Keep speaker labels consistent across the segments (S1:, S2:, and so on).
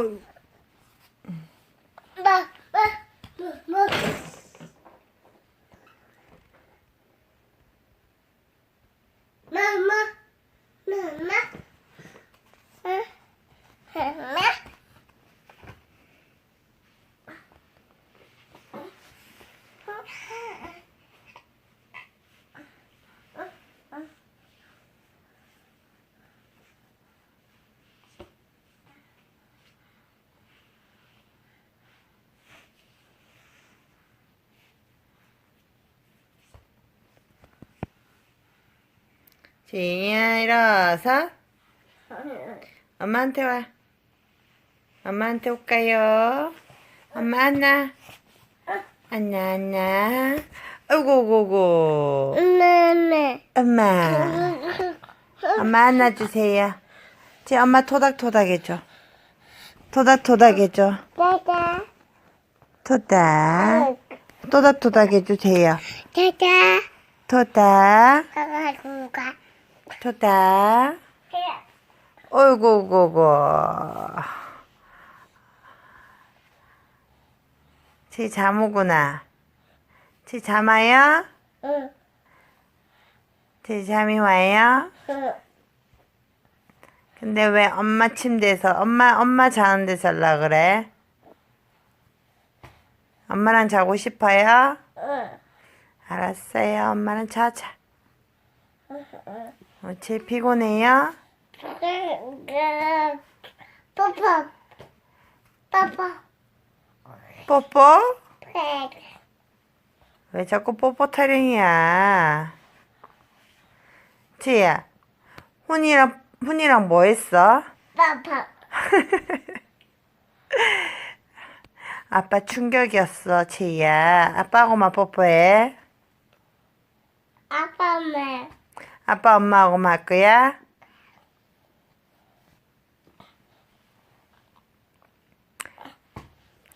S1: 마, 마, 마, 마. 마마, 마마, 응, 마마.
S2: 지희야 일어서 엄마한테 와 엄마한테 올까요? 엄마 안나 안나 안나 오고 오고
S1: 네네.
S2: 엄마 엄마 안아주세요 지 엄마 토닥토닥 해줘 토닥토닥 해줘. 토닥 토닥토닥 해주세요. 토닥
S1: 가.
S2: 토닥 어이구 오고 지 잠오구나 지 잠아요?
S1: 응,
S2: 지 잠이 와요?
S1: 응.
S2: 근데 왜 엄마 침대에서 엄마 엄마 자는 데서 살라 그래? 엄마랑 자고 싶어요?
S1: 응.
S2: 알았어요. 엄마는 자자. 어, 제일 피곤해요?
S1: 뽀뽀. 뽀뽀.
S2: 뽀뽀?
S1: 백.
S2: 왜 자꾸 뽀뽀 타령이야? 지야, 훈이랑 훈이랑 뭐 했어?
S1: 뽀뽀.
S2: 아빠 충격이었어, 지야. 아빠하고만 뽀뽀해.
S1: 아빠네.
S2: 아빠 엄마하고만 할 거야?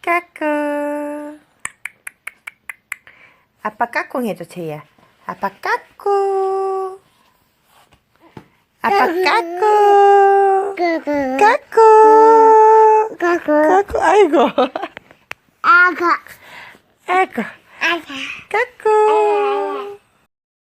S2: 까꿍. 아빠 까꿍 해줘, 제이야. 아빠 까꿍. 아빠 까꿍.
S1: 그그.
S2: 까꿍.
S1: 그그.
S2: 까꿍. 아이고.
S1: 아가.
S2: 아이고.
S1: 아가.
S2: 까꿍.